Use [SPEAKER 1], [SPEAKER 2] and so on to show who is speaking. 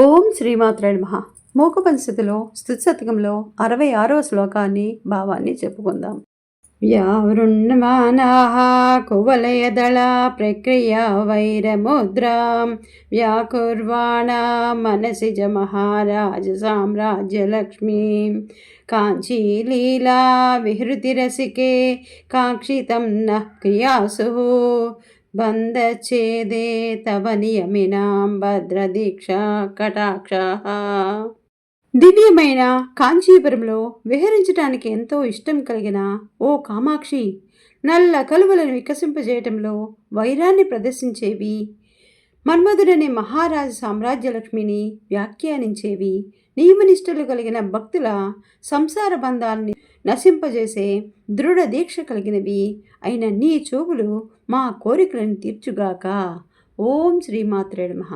[SPEAKER 1] ఓం శ్రీమాత్రే నమ. మూక స్థుతిశతకంలో అరవై ఆరవ శ్లోకాన్ని భావాన్ని చెప్పుకుందాం. వ్యావృణమానాः కువలయదళా ప్రక్రియ వైరముద్రాం వ్యాకుర్వాణా మనసి జ మహారాజ సామ్రాజ్యలక్ష్మీం కాంచీలీలా విహృతిరసికే కాంక్షితం నః క్రియాసు బంధచ్ఛేదే తవ నియమినాం భద్రదీక్షా కటాక్ష దివ్యమైన కాంచీపురంలో విహరించటానికి ఎంతో ఇష్టం కలిగిన ఓ కామాక్షి నల్ల కలువలను వికసింపజేయటంలో వైరాన్ని ప్రదర్శించేవి మన్మధుడనే మహారాజు సామ్రాజ్యలక్ష్మిని వ్యాఖ్యానించేవి. నియమనిష్టలు కలిగిన భక్తుల సంసార బంధాల్ని నశింపజేసే దృఢ దీక్ష కలిగినవి అయిన నీ చూపులు మా కోరికలను తీర్చుగాక. ఓం శ్రీమాత్రే నమః.